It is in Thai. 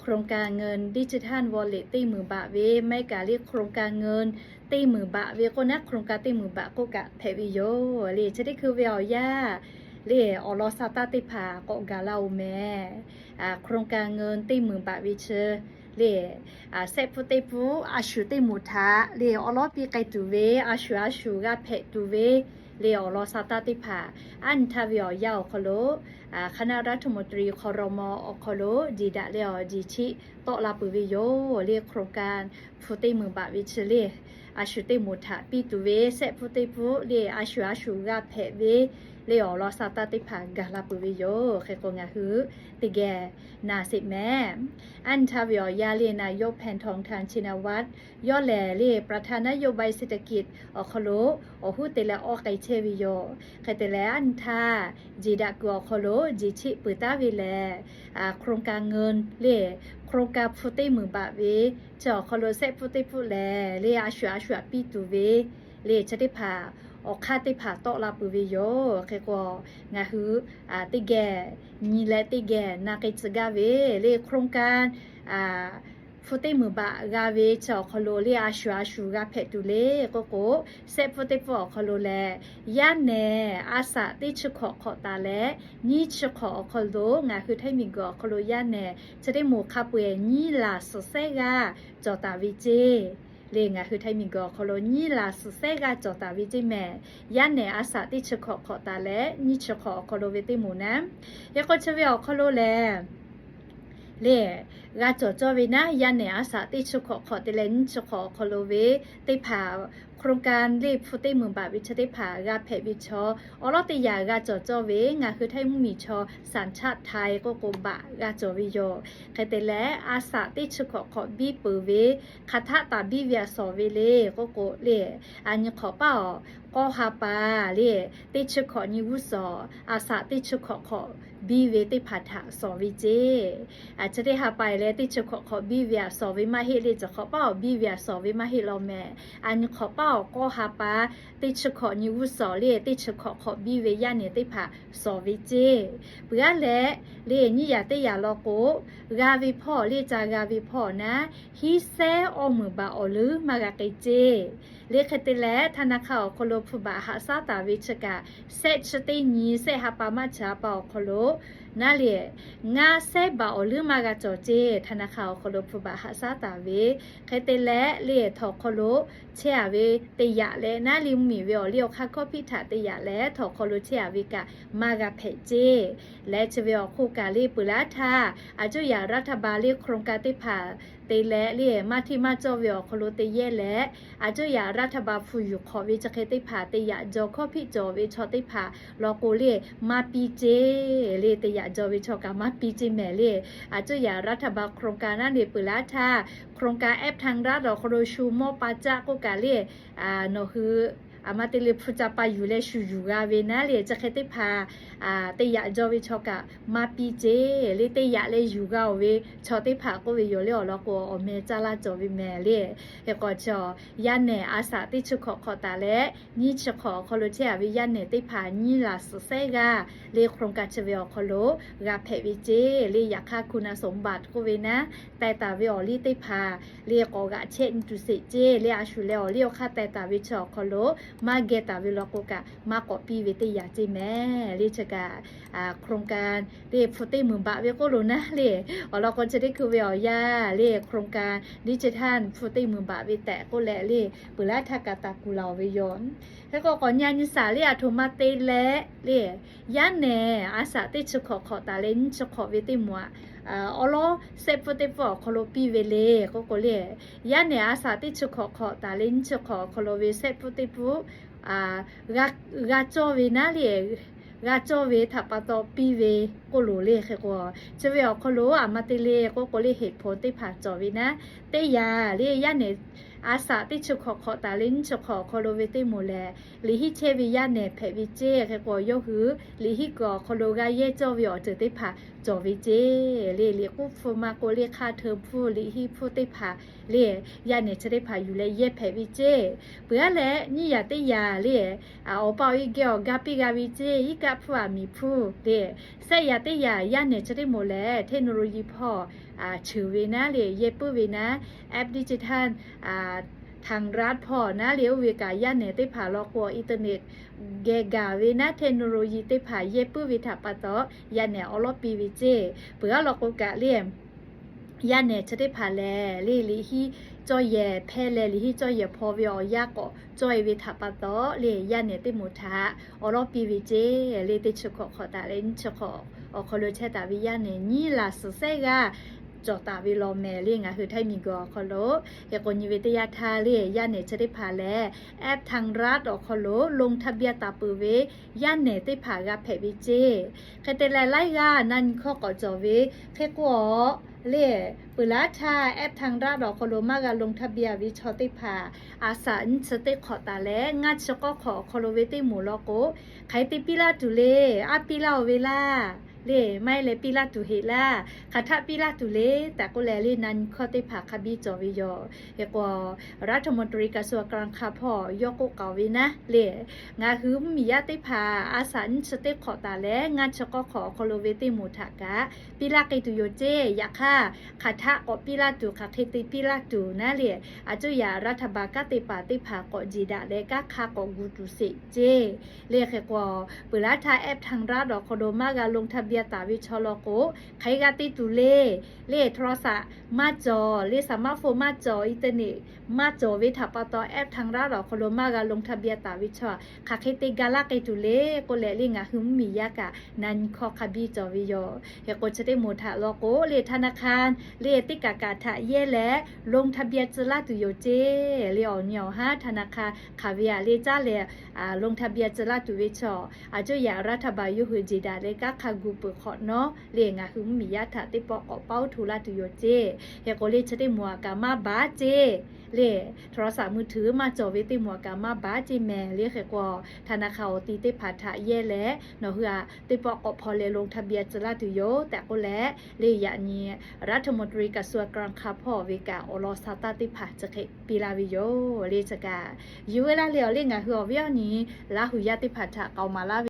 โครงการเงินดิจิทัลวอลเล็ตตีหมื่นบาทเวไม่กาเรียกโครงการเงินตีหมื่นบาทเวก็นักโครงการตีหมื่นบาทก็กะเทวิโยเลยจะได้คือเวียยาเล่อออซาตาติพาก็กาเราแม่โครงการเงินตีหมื่นบาทวิเชอเล่เซฟูเตปูอาชูเตมุทาเล่ออลอปีไกตูเวอาชูอาชูกาเพตูเว เลียวรอซาตาติภาอันทาวิอเยาวคโลคณะรัฐมนตรีคอรมออคโลดีดะเลียวดีชิโตลาปุวิโยเรียกโครงการฟุติมือบาวิชเลอาชุติมุทะปีตุเวเซฟุติพุเรียอาชุอาชุกาเพเว เลี้ยวรอซาตาติผากาลาปุวิโยเคโกงาฮือติแกนาสิแม่อันทาวิอยาเลนายกแผนทองทานชินวัตรย่อแหลเลประธานนโยบายเศรษฐกิจออคโลออหูเตละออไกเชวิโยเคเตละอันทาจีดากัวคโลจีชิปุตาวิแลโครงการเงินเลโครงการฟุติมือบาเวจอคโลเซฟุติพุแลเลอาชัวชัวปีตูเวเลชติภา ออกค่าติผาโตลาปุวิโยเคกงาฮืออ่าติแกนีและติแกนาเกจกาเวเลโครงการอ่าฟุติมือบะกาเวจอคโลเลอาชัวชูกาเพตุเลโกโกเซฟุติปอคโลแลย่านเนอาสาติชขอขอตาแลนี่ชขอคโลงาคือไทมีกอคโลย่านเนจะได้หมูคาเปนี่ลาสเซกาจอตาวิเจ เลยงอะคือไทมิงก็คอลนีลาสุเซกาจอตาวิจิเมยันเนอาสาติชขอขอตาและนิชขอคอลเวติมูนะยาคนเชวิอคโลแลเล่กาจอจอเวนะยันเนอาสาติชขอขอเตเลนชขอคอลเวติพา โครงการรีบฟุติมือบาวิชติภากาเพวิชออลอติยากาจอจอเวงาคือไทยมุมีชอสัญชาติไทยก็โกบะกาจอวิโยใครแต่และอาสาติชุขอขอบีปือเวคาทะตาบีเวียสอเวเลก็โกเลอันยขอเป้าก็ฮาปาเลติชุขอนิวุสออาสาติชุขอขอ บีเวติพัทะสอวิเจอาจจะได้หาไปแล้วติชุขอขอบีเวียสอวิมาเฮเลจะขอเป้าบีเวียสอวิมาเฮลอแม่อันขอเป้าก็หาปาติชขอนิวสอเลติชขอขอบีเวียเนี่ยติผาสอวิเจเปื่อและเลนี่อย่าติอย่าลอโกกาวิพ่อเลจากาวิพ่อนะฮิเซออมือบาอลือมากะไกเจ เลขติและธนาคารโคโลพุบาฮาซาตาวิชกาเซชตินีเซฮาปามาชาปอโคโล นาเลงาเซบาอลือมากะจอเจ ธนาคารโคโลพุบะหาซาตาเวเคติและเลทอโคโลเชียเวเตยะและนาลิมมีเวอเลียวคาโคพิถาเตยะและทอโคโลเชียเวกะมากะเพเจ และจะเวอคูกาลีปุระทาอาจุยารัฐบาลเรียกโครงการติผาเตและเรียมาที่มาจอเวอโคโลเตเยและอาจุยารัฐบาลฟูอยู่ขอวิจะเคติผาเตยะจอข้อพิจอเวชอติผาลอโกเลียมาปีเจเลเตยะจอเวชกามาปีจิแม่เลอาจจะอยารัฐบาลโครงการนั้นเดปุระทาโครงการแอปทางรัฐดอโครชูโมปาจากุกาเลียอ่าโนคือ อามาติลิพุจาปาอยู่เลชูยู่กาเวน่ะเลยจะแค่ติพาอ่าเตยาจอวิชอกะมาปีเจเลยเตยาเลยอยู่กาเวชอติพาก็วิโยเลอลอกออเมจาลาจอวิแมเลยเฮกอจอยันเนอาสาติชุขอขอตาเละนี่ชุขอคอลเทียวิยันเนติพานี่ลาสเซกาเลยโครงการชเวอคอโลกาเพวิเจเลยอยากค่าคุณสมบัติก็เวนะแต่ตาวิออลิติพาเรียกอกะเช่นจุสิเจเรียอาชุเลอเรียกค่าแต่ตาวิชอคอโลมาเกตาวิลอกกะมากอปีเวติยาจิแม่เรียกกะโครงการเรียกฟุติมือบะเวก็รู้นะเรียอเราก็จะได้คือเวียยาเรียกโครงการดิจิทัลฟุติมือบะวิแต่ก็แลเรียปุระทากาตากุลาวิยอนแล้วก็ก่อนยานิสาเรียโทมาเตและเรียยานแนอาสาติชขอขอตาเล่นชขอเวติมัว อโลเซฟเตฟอคโลปีเวเลก็ก็เลยยันเนี่ยอาสาที่ชุกขอขอตาลินชุกขอคโลเวเซฟเตปูอ่ากากาโจเวนาเลยกาโจเวถ้าปะตอปีเวก็รู้เลยค่ะก็จะเวอคโลอามาเตเลก็ก็เลยเหตุผลที่ผ่านจอเวนะแต่ยาเรียยันเนี่ย สาติชุขอขอตาลินชุขอคอโลเวติโมเลลิฮิเชวิยาเนเพวิเจเคปอยหือลิฮิกอคอโลกาเยจอวิอเจติผาจอวิเจเลเลกุฟมาโกเลคาเทอฟูลิฮิฟูติผาเลยาเนเชติผาอยู่เลเยเพวิเจเปือแลนี่ยาติยาเลอาอปออีเกอกาปิกาวิเจอีกาฟูอามีฟูเลเซยาติยายาเนเชติโมเลเทคโนโลยีพ่อ ชื่อเวนะเลยเยปุเวนะแอปดิจิทัลทางรัฐพอนะเลียวเวกาย่านเนติผาลอกวอินเทอร์เน็ตเกกาเวนะเทคโนโลยีติผาเยปุเวทาปะตอยานเนออลอปีวิเจเปือลอกกะเลียมย่านเนชะติผาแลลีลีฮีจอยแย่แพแลลีฮีจอยแย่พอเวอยากอจอยเวทาปะตอเลย่านเนติมุทาออลอปีวิเจเลติชะขอตาเลนชะขอออคอลเชตาวิย่านเนนี่ลาสุเซกา จอตาวิโลแมเลียงะคือไทยมีกอคอโลเฮกนิเวตยาทาเลียย่านเนชได้ผาแลแอปทางรัฐอคอโลลงทะเบียนตาปือเวย่านเนติผากาเพบิเจเคเตลไล่กานั่นข้อก่อจอเวเคกัวเล่ปุลาชาแอปทางรัฐอคอโลมากาลงทะเบียนวิชอติผาอาสันสเตขอตาแลงัดชก็ขอคอโลเวติหมูลโกไคติปิลาตุเลอาปิลาเวลา เล่ไม่เลยปิลาตุเฮล่าคาถาปิลาตุเลแต่ก็แลลี่นั้นข้อติผาคบีจอวิยอเฮกว่ารัฐมนตรีกระทรวงกลางคาพ่อยกกเกาวินะเลงาหืมมียาติผาอาสันสเตขอตาแลงานชกขอคอโลเวติมูทากะปิลาเกตุโยเจยาค่าคาถาก็ปิลาตุคาเคติปิลาตุนะเลอาจุยารัฐบาลกติปาติผาก็จีดาเลกะคาก็กูตุเสเจเลเฮกว่าปุราทาแอปทางรัฐดอกโคโดมากาลงทะเบยตาวิชอลโกใครกติตุเลเลโทรศัพท์มาจอเลสมาร์ทโฟนมาจออินเทอร์เน็ตมาจอวิถาปตอแอปทางร้านเราคโลมากาลงทะเบียตาวิชอคาเคติกาลาเกตุเลก็เลลิงาหึมมียากะนันคอคาบีจอวิโยเฮโกจะได้หมดทะโลโกเลธนาคารเลติกากาทะเยและลงทะเบียนจลาตุโยเจเลออนเนียวฮะธนาคารคาเวียเลจ้าเลอ่าลงทะเบียนจลาตุวิชออาจจะอยารัฐบาลยุหือจีดาเลกะคากูเปขอเนาะเลงาหึมมียาถะติปอกอเป้าทุลาตุโยเจเฮโกเลจะได้มัวกามาบาเจเลโทรศัพท์มือถือมาจอเวติมัวกามาบาเจแม่เลเขกว่าธนาคารตีเตผาทะเยและเนาะเฮือติปอกพอเลลงทะเบียนจลาตุโยแต่ก็และเลยะนี้รัฐมนตรีกระทรวงกลางคาพ่อเวกาอลอสาตาติผาจะเคปีลาวิโยเลจะกาอยู่เวลาเหลียวเลงาเฮือเวียนี้ลาหุยาติผาทะเกามาลา